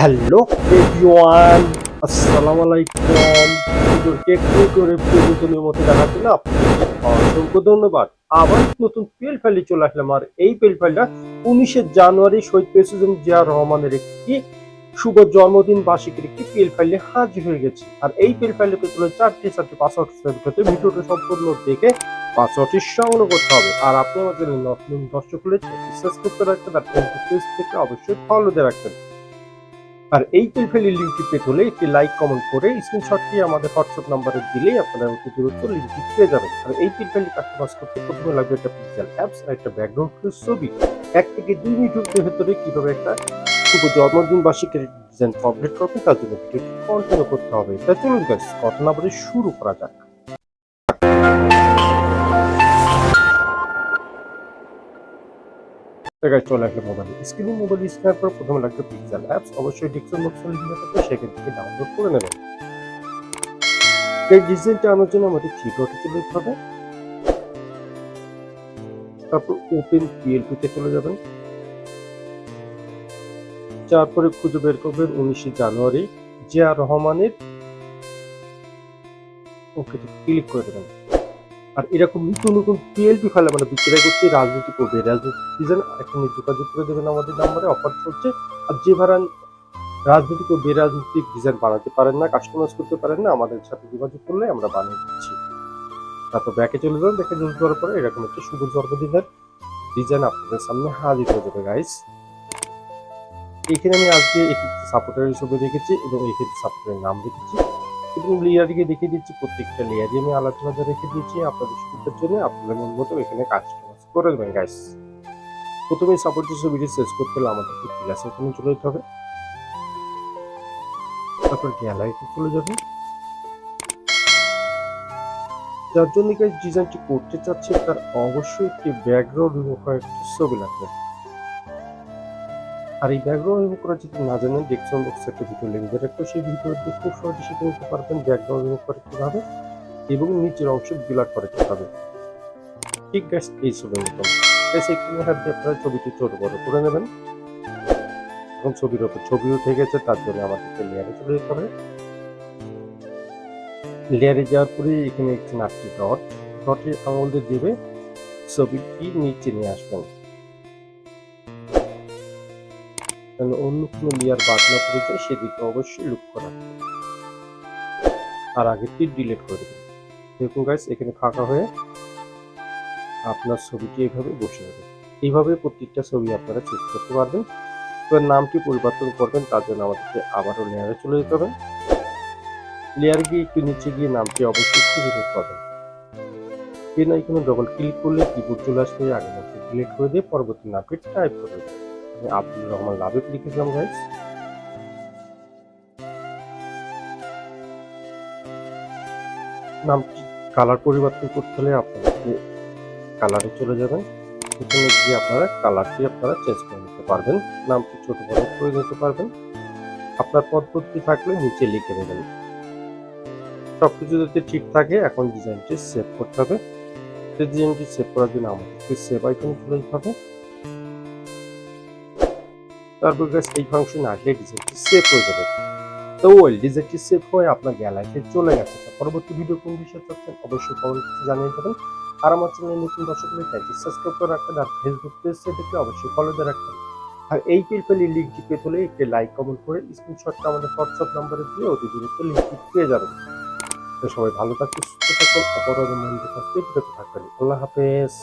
Hello everyone, আসসালামু আলাইকুম। ভিডিওকে একটু করে প্রতিদিনের মতো দেখার জন্য অসংখ্য ধন্যবাদ। আবার নতুন পেল ফাইলে চলে আসলাম। আর এই পেল ফাইলটা উনিশে জানুয়ারি শহীদ প্রেসিডেন্ট জিয়া রহমানের একটি শুভ জন্মদিন বার্ষিকের একটি পেল ফাইলে হাজির হয়ে গেছে। আর এই পেল ফাইলে পেতে হলে চারটি চারটি পাসওয়ার্ড সেভ করতে ভিডিওটা সম্পূর্ণ দেখে পাসওয়ার্ডটি সংগ্রহ করতে হবে। আর আপনি আমাদের নতুন দর্শক হলে সাবস্ক্রাইব করে রাখবেন। আর ফেসবুক থেকে অবশ্যই ফলো দিয়ে রাখবেন। আর এই পেলফেলি লিঙ্কটি পেতে হলে একটি লাইক, কমেন্ট করে স্ক্রিনশটটি আমাদের হোয়াটসঅ্যাপ নাম্বারে দিলেই আপনারা অতি দ্রুত লিঙ্কটি পেয়ে যাবেন। আর এই পেলফেলি কাস্টমাইজ করতে প্রথমে লাগবে একটা পিক্সেল অ্যাপস আর একটা ব্যাকগ্রাউন্ড ছবি। এক থেকে দুই মিনিটের ভেতরে কীভাবে একটা শুভ জন্মদিন বার্ষিকের ডিজাইন কমপ্লিট করবে তার জন্য ভিডিওটি কন্টিনিউ করতে হবে। তাই চলুন গাইস কথা না বলে শুরু করা যাক। জায়গায় চলে আসলে মোবাইল স্ক্রিনে মোবাইল স্ক্যান পর প্রথমে লাগবে পিক্সেল অ্যাপস অবশ্যই ডিসক্রিপশন বক্সে লিঙ্ক দেওয়া থাকবে সেখান থেকে ডাউনলোড করে নেবেন। এই ডিজাইনটা আনার জন্য আমাদের থ্রি ডটে চলে যেতে হবে। তারপর ওপেন পিএলপিতে চলে যাবেন। তারপরে খুঁজে বের করবেন উনিশে জানুয়ারি। জিয়া রহমানের ওকে ক্লিক করে দেবেন। আর এরকম নতুন নতুন পিএলপি ফাইল আমরা বিক্রয় করছি রাজনীতি করবে। রাজনীতি এখন যোগাযোগ করে দেবেন আমাদের নাম্বারে অফার চলছে। আর যে ভাড়া রাজনৈতিক ও বেরাজনৈতিক ডিজাইন বানাতে পারেন না কাস্টমাইজ করতে পারেন না, আমাদের সাথে যোগাযোগ করলে আমরা বানিয়ে দিচ্ছি। তারপর ব্যাকে চলে যাবেন ব্যাকে চলে যাওয়ার পরে এরকম একটা শুভ জন্মদিনের ডিজাইন আপনাদের সামনে হাজির হয়ে যাবে গাইস এখানে আমি আজকে একটি সাপোর্টারের ছবি রেখেছি এবং এখানে সাপোর্টারের নাম রেখেছি। এবং লেয়ারকে দেখিয়ে দিচ্ছি, প্রত্যেকটা লেয়ারই আমি আলাদা আলাদা রেখে দিয়েছি। আপনাদের সুবিধার জন্য আপনাদের মন মতো এখানে কাস্টমাইজ করে দেবেন গাইস প্রথমে সাপোর্টের ছবিটি শেষ করতে হলে আমাদেরকে ক্লাস এখানে চলে যেতে হবে। তারপর গ্যালারিতে চলে যাবে। যার জন্য গাইস ডিজাইনটি করতে চাচ্ছে তার অবশ্যই একটি ব্যাকগ্রাউন্ড একটি ছবি লাগবে। আর এই ব্যাকগ্রাউন্ড রিমুভ করা যদি না জানেন ডেসক্রিপশন বক্সে একটা ভিডিও লিঙ্ক দিয়ে রাখব সেই ভিডিওটি খুব সহজে শিখে নিতে পারবেন ব্যাকগ্রাউন্ড রিমুভ করে কীভাবে এবং নিচের অংশ ব্লার করে কীভাবে। ঠিক গ্যাস এই ছবির মতন গাছ এখানে হাত দিয়ে আপনারা ছবিটি ছোট বড় করে নেবেন। এখন ছবির ওপর ছবি উঠে গেছে, তার জন্য আমাদেরকে লেয়ারে চলে যেতে হবে। লেয়ারে যাওয়ার পরে এখানে একটি নাটটি ডট ডটে আঙুল দিয়ে দেবে। ছবিটি নিচে নিয়ে আসবেন। অন্য কোনো লেয়ার বাদ না পড়ে যায়, সেদিকে অবশ্যই লক্ষ্য রাখবেন আর আগেরটি ডিলিট করে দেবেন দেখুন গাইস এখানে ফাঁকা হয়ে আপনার ছবিটি এইভাবে বসে যাবে। এইভাবে প্রত্যেকটা ছবি আপনারা চেক করতে পারবেন। এবার নামটি পরিবর্তন করবেন, তার জন্য আমাদেরকে আবারও লেয়ারে চলে যেতে হবে। লেয়ার গিয়ে একটু নিচে গিয়ে নামটি অবশ্যই খুঁজে বের করবেন পেন আইকনে ডবল ক্লিক করলে কিবোর্ড চলে আসবে, আগে নামটি ডিলিট করে দিয়ে পরবর্তী নামটি টাইপ করে দেবেন। আব্দুল রহমান লাভে লিখেছিলাম গাইস নামটি কালার পরিবর্তন করতে হলে আপনাদেরকে কালারে চলে যাবেন। এখানে গিয়ে আপনারা কালারটি আপনারা চেঞ্জ করে নিতে পারবেন। নামটি ছোট বড় করে নিতে পারবেন। আপনার পদ্ধতি থাকলে নিচে লিখে দেবেন। সবকিছু যাতে ঠিক থাকে, এখন ডিজাইনটি সেভ করতে হবে। সেই ডিজাইনটি সেভ করার জন্য আমাদেরকে সেভ আইকনে চলে যেতে হবে। তারপর এই ফাংশনে আসলে ডিজাইনটি সেভ হয়ে যাবে তো ওয়েল ডিজাইনটি সেভ হয়ে আপনার গ্যালারিতে চলে গেছে। পরবর্তী ভিডিও কোন বিষয়ে চাচ্ছেন অবশ্যই কমেন্ট জানিয়ে দেবেন। আর আমার চ্যানেলে নতুন দর্শক হলে চ্যানেলটি সাবস্ক্রাইব করে রাখবেন আর ফেসবুক অবশ্যই ফলো দিয়ে রাখবেন। আর এই পেলপেলি লিঙ্কটি পেতে একটি লাইক কমেন্ট করে স্ক্রিনশটটা আমাদের হোয়াটসঅ্যাপ নাম্বারে দিয়ে অতি দ্রুত পেয়ে যাবেন। তো সবাই ভালো থাকুন সুস্থ থাকুন মন্দির থাকবেন। আল্লাহ হাফেজ।